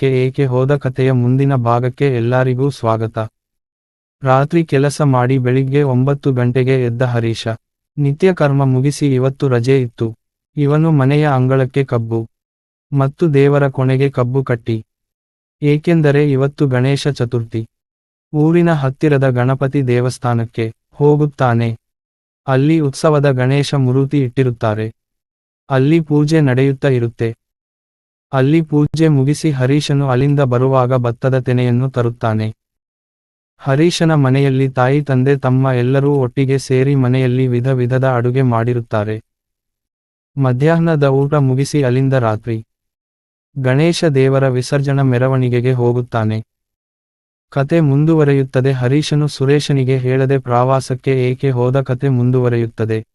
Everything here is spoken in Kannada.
ಕೆ ಏಕೆ ಹೋದ ಕಥೆಯ ಮುಂದಿನ ಭಾಗಕ್ಕೆ ಎಲ್ಲರಿಗೂ ಸ್ವಾಗತ. ರಾತ್ರಿ ಕೆಲಸ ಮಾಡಿ ಬೆಳಿಗ್ಗೆ ಒಂಬತ್ತು ಗಂಟೆಗೆ ಎದ್ದ ಹರೀಶ. ನಿತ್ಯ ಕರ್ಮ ಮುಗಿಸಿ ಇವತ್ತು ರಜೆ ಇತ್ತು. ಇವನು ಮನೆಯ ಅಂಗಳಕ್ಕೆ ಕಬ್ಬು ಮತ್ತು ದೇವರ ಕೊನೆಗೆ ಕಬ್ಬು ಕಟ್ಟಿ. ಏಕೆಂದರೆ ಇವತ್ತು ಗಣೇಶ ಚತುರ್ಥಿ. ಊರಿನ ಹತ್ತಿರದ ಗಣಪತಿ ದೇವಸ್ಥಾನಕ್ಕೆ ಹೋಗುತ್ತಾನೆ. ಅಲ್ಲಿ ಉತ್ಸವದ ಗಣೇಶ ಮುರುತಿ ಇಟ್ಟಿರುತ್ತಾರೆ. ಅಲ್ಲಿ ಪೂಜೆ ನಡೆಯುತ್ತಾ ಇರುತ್ತೆ. ಅಲ್ಲಿ ಪೂಜೆ ಮುಗಿಸಿ ಹರೀಶನು ಅಲ್ಲಿಂದ ಬರುವಾಗ ಭತ್ತದ ತೆನೆಯನ್ನು ತರುತ್ತಾನೆ. ಹರೀಶನ ಮನೆಯಲ್ಲಿ ತಾಯಿ ತಂದೆ ತಮ್ಮ ಎಲ್ಲರೂ ಒಟ್ಟಿಗೆ ಸೇರಿ ಮನೆಯಲ್ಲಿ ವಿಧ ವಿಧದ ಅಡುಗೆ ಮಾಡಿರುತ್ತಾರೆ. ಮಧ್ಯಾಹ್ನದ ಊಟ ಮುಗಿಸಿ ಅಲ್ಲಿಂದ ರಾತ್ರಿ. ಗಣೇಶ ದೇವರ ವಿಸರ್ಜನ ಮೆರವಣಿಗೆಗೆ ಹೋಗುತ್ತಾನೆ. ಕತೆ ಮುಂದುವರೆಯುತ್ತದೆ. ಹರೀಶನು ಸುರೇಶನಿಗೆ ಹೇಳದೆ ಪ್ರವಾಸಕ್ಕೆ ಏಕೆ ಹೋದ ಕತೆ ಮುಂದುವರೆಯುತ್ತದೆ.